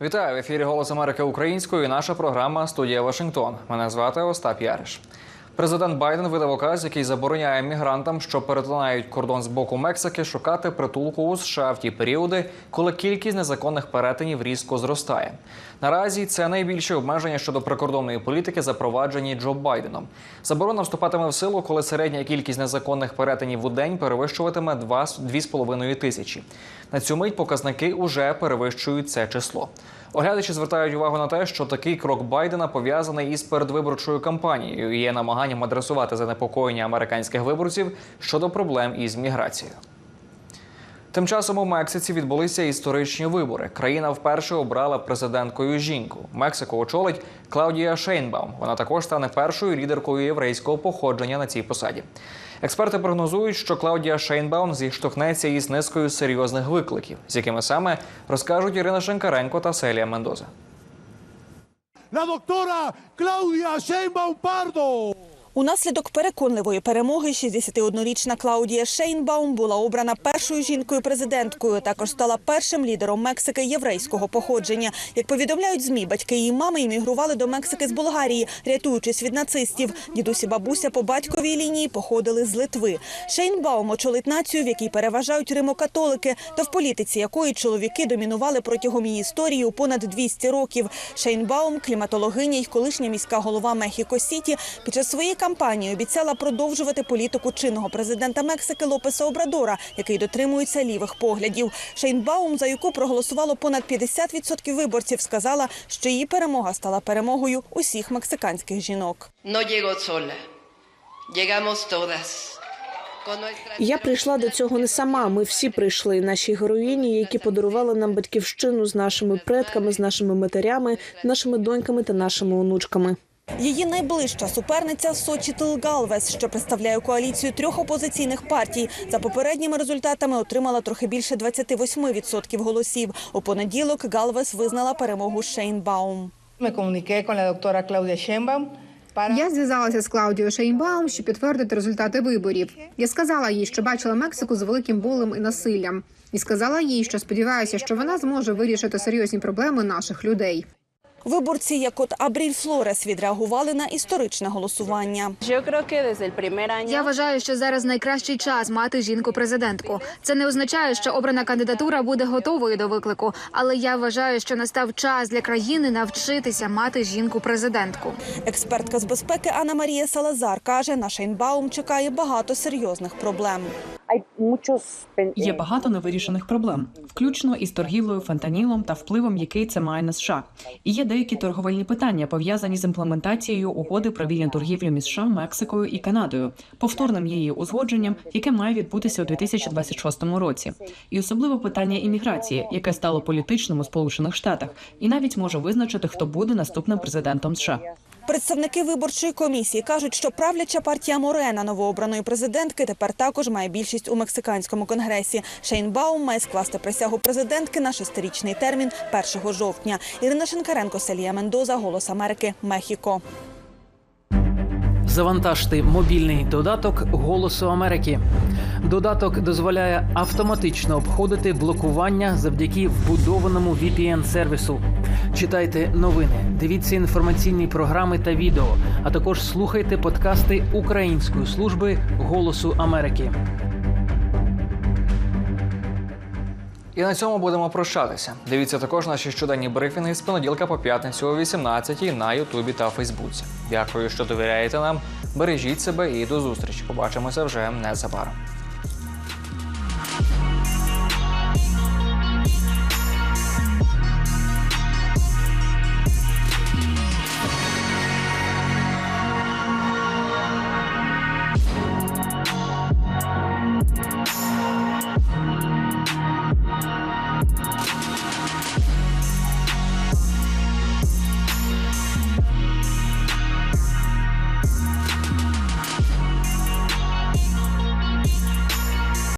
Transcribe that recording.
Вітаю в ефірі Голос Америки українською. Наша програма Студія Вашингтон. Мене звати Остап Яриш. Президент Байден видав указ, який забороняє мігрантам, що перетинають кордон з боку Мексики, шукати притулку у США в ті періоди, коли кількість незаконних перетинів різко зростає. Наразі це найбільші обмеження щодо прикордонної політики, запроваджені Джо Байденом. Заборона вступатиме в силу, коли середня кількість незаконних перетинів у день перевищуватиме 2,5 тисячі. На цю мить показники уже перевищують це число. Оглядачі звертають увагу на те, що такий крок Байдена пов'язаний із передвиборчою кампанією і є намаганням адресувати занепокоєння американських виборців щодо проблем із міграцією. Тим часом у Мексиці відбулися історичні вибори. Країна вперше обрала президенткою жінку. Мексику очолить Клаудія Шейнбаум. Вона також стане першою лідеркою єврейського походження на цій посаді. Експерти прогнозують, що Клаудія Шейнбаум зіштовхнеться із низкою серйозних викликів, з якими саме розкажуть Ірина Шенкаренко та Селія Мендоза. la doctora Claudia Sheinbaum Pardo. Унаслідок переконливої перемоги 61-річна Клаудія Шейнбаум була обрана першою жінкою-президенткою. Також стала першим лідером Мексики єврейського походження. Як повідомляють змі, батьки її мами іммігрували до Мексики з Болгарії, рятуючись від нацистів. Дідусь і бабуся по батьковій лінії походили з Литви. Шейнбаум очолить націю, в якій переважають римокатолики, та в політиці якої чоловіки домінували протягом її історії у понад 200 років. Шейнбаум, кліматологиня й колишня міська голова Мехіко Сіті, під час своєї кампанії обіцяла продовжувати політику чинного президента Мексики Лопеса Обрадора, який дотримується лівих поглядів. Шейнбаум, за яку проголосувало понад 50% виборців, сказала, що її перемога стала перемогою усіх мексиканських жінок. Llegamos todas. Я прийшла до цього не сама. Ми всі прийшли. Наші героїні, які подарували нам батьківщину з нашими предками, з нашими матерями, нашими доньками та нашими онучками. Її найближча суперниця Сочітл Галвес, що представляє коаліцію трьох опозиційних партій. За попередніми результатами отримала трохи більше 28% голосів. У понеділок Галвес визнала перемогу Шейнбаум. Я зв'язалася з Клаудією Шейнбаум, щоб підтвердити результати виборів. Я сказала їй, що бачила Мексику з великим болем і насиллям, і сказала їй, що сподіваюся, що вона зможе вирішити серйозні проблеми наших людей. Виборці, як от Абріль Флорес, відреагували на історичне голосування. Я вважаю, що зараз найкращий час мати жінку-президентку. Це не означає, що обрана кандидатура буде готовою до виклику, але я вважаю, що настав час для країни навчитися мати жінку-президентку. Експертка з безпеки Анна Марія Салазар каже, на Шейнбаум чекає багато серйозних проблем. Є багато невирішених проблем, включно із торгівлею фентанілом та впливом, який це має на США. І є деякі торговельні питання пов'язані з імплементацією угоди про вільну торгівлю між США, Мексикою і Канадою, повторним її узгодженням, яке має відбутися у 2026 році, і особливо питання імміграції, яке стало політичним у Сполучених Штатах, і навіть може визначити, хто буде наступним президентом США. Представники виборчої комісії кажуть, що правляча партія Морена новообраної президентки тепер також має більшість у мексиканському конгресі. Шейнбаум має скласти присягу президентки на шестирічний термін 1 жовтня. Ірина Шенкаренко, Селія Мендоза, Голос Америки, Мехіко. Завантажте мобільний додаток Голосу Америки. Додаток дозволяє автоматично обходити блокування завдяки вбудованому VPN-сервісу. Читайте новини, дивіться інформаційні програми та відео, а також слухайте подкасти Української служби Голосу Америки. І на цьому будемо прощатися. Дивіться також наші щоденні брифінги з понеділка по п'ятницю о 18 на Ютубі та Фейсбуці. Дякую, що довіряєте нам. Бережіть себе і до зустрічі. Побачимося вже незабаром.